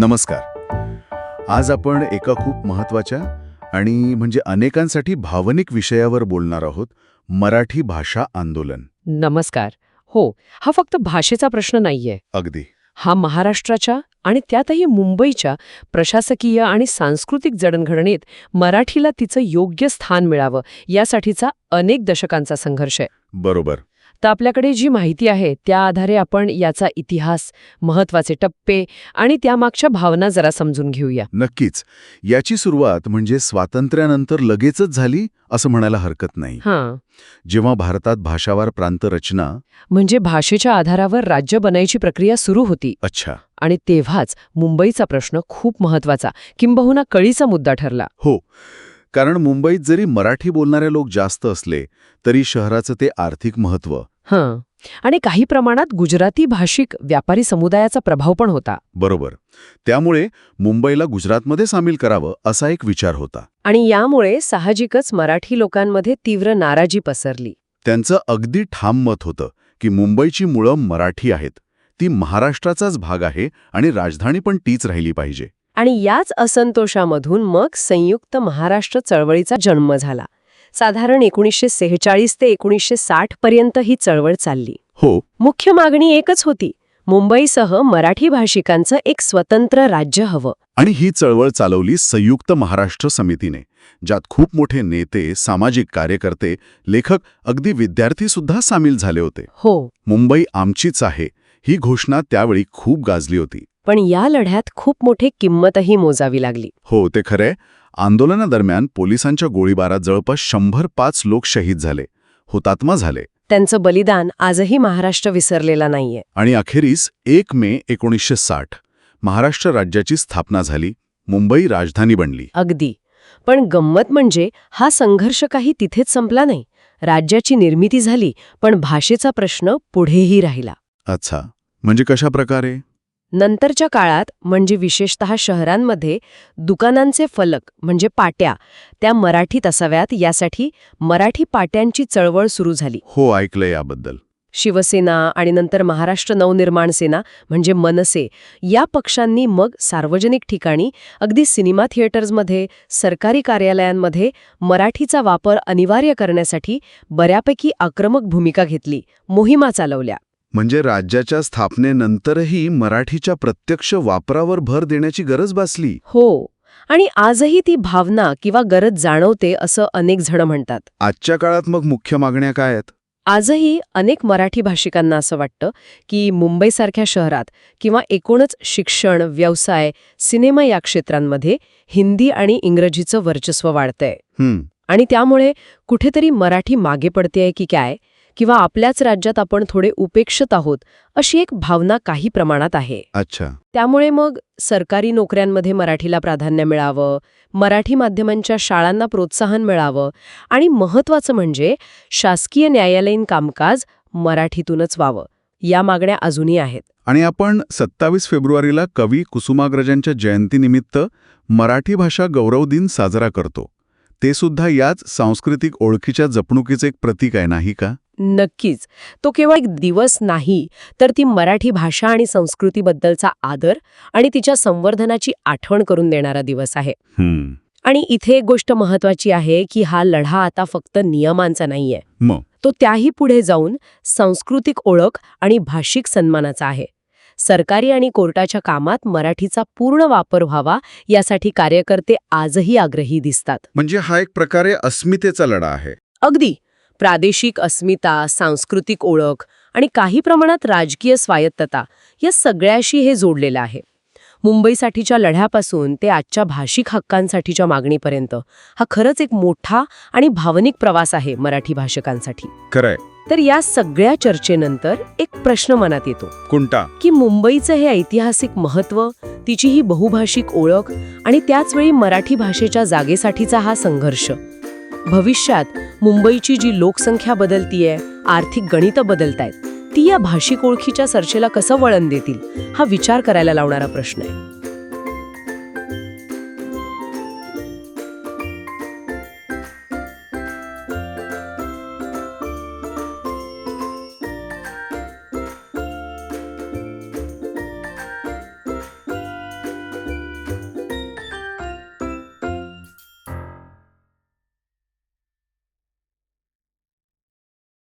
नमस्कार. आज आपण एका खूप महत्त्वाच्या आणि म्हणजे अनेकांसाठी भावनिक विषयावर बोलणार आहोत मराठी भाषा आंदोलन. नमस्कार. हो हा फक्त भाषेचा प्रश्न नाहीये. अगदी. हा महाराष्ट्राच्या आणि त्यातही मुंबईच्या प्रशासकीय आणि सांस्कृतिक जडणघडणीत मराठीला तिचं योग्य स्थान मिळावं यासाठीचा अनेक दशकांचा संघर्ष आहे. बरोबर. तर आपल्याकडे जी माहिती आहे त्या आधारे आपण याचा इतिहास महत्त्वाचे टप्पे आणि त्यामागच्या भावना जरा समजून घेऊया. नक्कीच. याची सुरुवात म्हणजे स्वातंत्र्यानंतर लगेचच झाली असं म्हणायला हरकत नाही. हां. जेव्हा भारतात भाषावार प्रांत रचना म्हणजे भाषेच्या आधारावर राज्य बनायची प्रक्रिया सुरू होती. अच्छा. आणि तेव्हाच मुंबईचा प्रश्न खूप महत्त्वाचा किंबहुना कळीचा मुद्दा ठरला. हो. कारण मुंबईत जरी मराठी बोलणारे लोक जास्त असले तरी शहराचं ते आर्थिक महत्त्व. हां. आणि काही प्रमाणात गुजराती भाषिक व्यापारी समुदायाचा प्रभाव पण होता. बरोबर. त्यामुळे मुंबईला गुजरातमध्ये सामील करावं असा एक विचार होता. आणि यामुळे साहजिकच मराठी लोकांमध्ये तीव्र नाराजी पसरली. त्यांचं अगदी ठाम मत होतं की मुंबईची मुळं मराठी आहेत. ती महाराष्ट्राचाच भाग आहे आणि राजधानी पण तीच राहिली पाहिजे. आणि याच असंतोषामधून मग संयुक्त महाराष्ट्र चळवळीचा जन्म झाला. साधारण एकोणीसशे सेहेचाळीस ते एकोणीसशे साठ पर्यंत ही चळवळ चालली. हो. मुख्य मागणी एकच होती. मुंबईसह मराठी भाषिकांचं एक स्वतंत्र राज्य हवं. आणि ही चळवळ चालवली संयुक्त महाराष्ट्र समितीने ज्यात खूप मोठे नेते सामाजिक कार्यकर्ते लेखक अगदी विद्यार्थी सुद्धा सामील झाले होते. हो. मुंबई आमचीच आहे ही घोषणा त्यावेळी खूप गाजली होती. पण या लढ्यात खूप मोठी किंमतही मोजावी लागली. हो ते खरे आंदोलनादरम्यान पोलिसांच्या गोळीबारात जवळपास शंभर पाच लोक शहीद झाले. हुतात्मा झाले. त्यांचं बलिदान आजही महाराष्ट्र विसरलेला नाहीये. आणि अखेरीस एक मे एकोणीसशे साठ महाराष्ट्र राज्याची स्थापना झाली मुंबई राजधानी बनली. अगदी. पण गंमत म्हणजे हा संघर्ष काही तिथेच संपला नाही. राज्याची निर्मिती झाली पण भाषेचा प्रश्न पुढेही राहिला. अच्छा. म्हणजे कशा प्रकारे नंतरच्या काळात म्हणजे विशेषतः शहरांमध्ये दुकानांचे फलक म्हणजे पाट्या त्या मराठीत असाव्यात. यासाठी मराठी पाट्यांची चळवळ सुरू झाली. हो ऐकलंय याबद्दल. शिवसेना आणि नंतर महाराष्ट्र नवनिर्माण सेना म्हणजे मनसे या पक्षांनी मग सार्वजनिक ठिकाणी अगदी सिनेमा थिएटर्समध्ये सरकारी कार्यालयांमध्ये मराठीचा वापर अनिवार्य करण्यासाठी बऱ्यापैकी आक्रमक भूमिका घेतली मोहिमा चालवल्या. म्हणजे राज्याच्या स्थापनेनंतरही मराठीच्या प्रत्यक्ष वापरावर भर देण्याची गरज भासली. हो आणि आजही ती भावना किंवा गरज जाणवते असं अनेक जण म्हणतात. आजच्या काळात मग मुख्य मागण्या काय आहेत? आजही अनेक मराठी भाषिकांना असं वाटतं की मुंबईसारख्या शहरात किंवा एकूणच शिक्षण व्यवसाय सिनेमा या क्षेत्रांमध्ये हिंदी आणि इंग्रजीचं वर्चस्व वाढतंय. आणि त्यामुळे कुठेतरी मराठी मागे पडतेय की काय? किंवा आपल्याच राज्यात आपण थोडे उपेक्षित आहोत अशी एक भावना काही प्रमाणात आहे. अच्छा. त्यामुळे मग सरकारी नोकऱ्यांमध्ये मराठीला प्राधान्य मिळावं मराठी माध्यमांच्या शाळांना प्रोत्साहन मिळावं आणि महत्त्वाचं म्हणजे शासकीय न्यायालयीन कामकाज मराठीतूनच व्हावं या मागण्या अजूनही आहेत. आणि आपण सत्तावीस फेब्रुवारीला कवी कुसुमाग्रजांच्या जयंतीनिमित्त मराठी भाषा गौरव दिन साजरा करतो. ते सुद्धा याच सांस्कृतिक ओळखीच्या जपणुकीचे एक प्रतीक आहे नाही का? नक्कीच. तो केवळ एक दिवस नाही तर ती मराठी भाषा आणि संस्कृतीबद्दलचा आदर आणि तिच्या संवर्धनाची आठवण करून देणारा दिवस आहे. हं, आणि इथे एक गोष्ट महत्वाची आहे की हा लढा आता फक्त नियमांचा नाहीये. तो त्याही पुढे जाऊन सांस्कृतिक ओळख आणि भाषिक सन्मानाचा आहे. सरकारी आणि कोर्टाच्या कामात मराठीचा पूर्ण वापर व्हावा यासाठी कार्यकर्ते आजही आग्रही दिसतात. म्हणजे हा एक प्रकारे अस्मितेचा लढा आहे. अगदी. प्रादेशिक अस्मिता सांस्कृतिक ओळख आणि काही प्रमाणात राजकीय स्वायत्तता या सगळ्याशी हे जोडलेलं आहे. मुंबईसाठीच्या लढ्यापासून ते आजच्या भाषिक हक्कांसाठीच्या मागणीपर्यंत हा खरंच एक मोठा आणि भावनिक प्रवास आहे मराठी भाषकांसाठी. खरंय. तर या सगळ्या चर्चेनंतर एक प्रश्न मनात येतो. कोणता? की मुंबईचं हे ऐतिहासिक महत्त्व तिची ही बहुभाषिक ओळख आणि त्याचवेळी मराठी भाषेच्या जागेसाठीचा हा संघर्ष भविष्यात मुंबईची जी लोकसंख्या बदलतीये आर्थिक गणितं बदलतायत ती या भाषिक ओळखीच्या चर्चेला कसं वळण देतील हा विचार करायला लावणारा प्रश्न आहे.